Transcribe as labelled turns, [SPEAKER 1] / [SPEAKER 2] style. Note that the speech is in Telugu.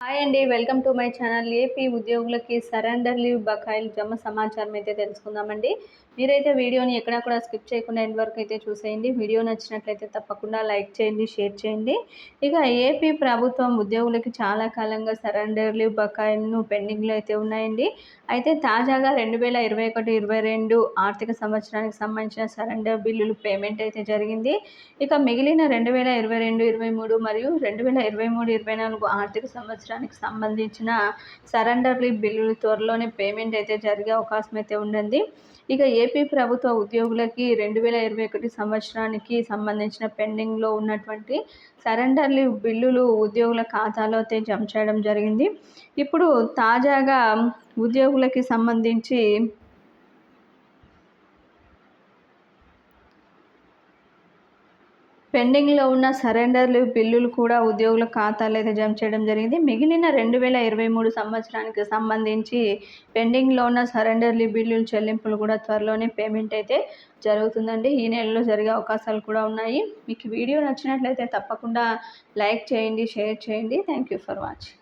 [SPEAKER 1] హాయ్ అండి welcome to my channel. AP ఉద్యోగులకి సరెండర్ లీవ్ బకాయిలు జమ సమాచారం అయితే తెలుసుకుందామండి. మీరైతే వీడియోని ఎక్కడా కూడా స్కిప్ చేయకుండా ఎండ్ వరకు అయితే చూసేయండి. వీడియో నచ్చినట్లయితే తప్పకుండా లైక్ చేయండి షేర్ చేయండి. ఇక ఏపీ ప్రభుత్వం ఉద్యోగులకి చాలా కాలంగా సరెండర్ లీవ్ బకాయిలను పెండింగ్లో అయితే ఉన్నాయండి. అయితే తాజాగా రెండు వేల ఇరవై ఒకటి ఇరవై రెండు ఆర్థిక సంవత్సరానికి సంబంధించిన సరెండర్ బిల్లులు పేమెంట్ అయితే జరిగింది. ఇక మిగిలిన రెండు వేల ఇరవై రెండు ఇరవై మూడు మరియు రెండు వేల ఇరవై మూడు ఇరవై నాలుగు ఆర్థిక సంవత్సరానికి సంబంధించిన సరెండర్ లీవ్ బిల్లులు త్వరలోనే పేమెంట్ అయితే జరిగే అవకాశం అయితే ఉండింది ఇక ఏపీ ప్రభుత్వ ఉద్యోగులకి రెండు వేల ఇరవై ఒకటి సంవత్సరానికి సంబంధించిన పెండింగ్లో ఉన్నటువంటి సరెండర్ లీవ్ బిల్లులు ఉద్యోగుల ఖాతాలో అయితే జమ చేయడం జరిగింది. ఇప్పుడు తాజాగా ఉద్యోగులకి సంబంధించి పెండింగ్లో ఉన్న సరెండర్లు బిల్లులు కూడా ఉద్యోగుల ఖాతాలో అయితే జమ చేయడం జరిగింది. మిగిలిన రెండు వేల ఇరవై మూడు సంవత్సరానికి సంబంధించి పెండింగ్లో ఉన్న సరెండర్లు బిల్లులు చెల్లింపులు కూడా త్వరలోనే పేమెంట్ అయితే జరుగుతుందండి. ఈ నెలలో జరిగే అవకాశాలు కూడా ఉన్నాయి. మీకు వీడియో నచ్చినట్లయితే తప్పకుండా లైక్ చేయండి షేర్ చేయండి. Thank you for watching.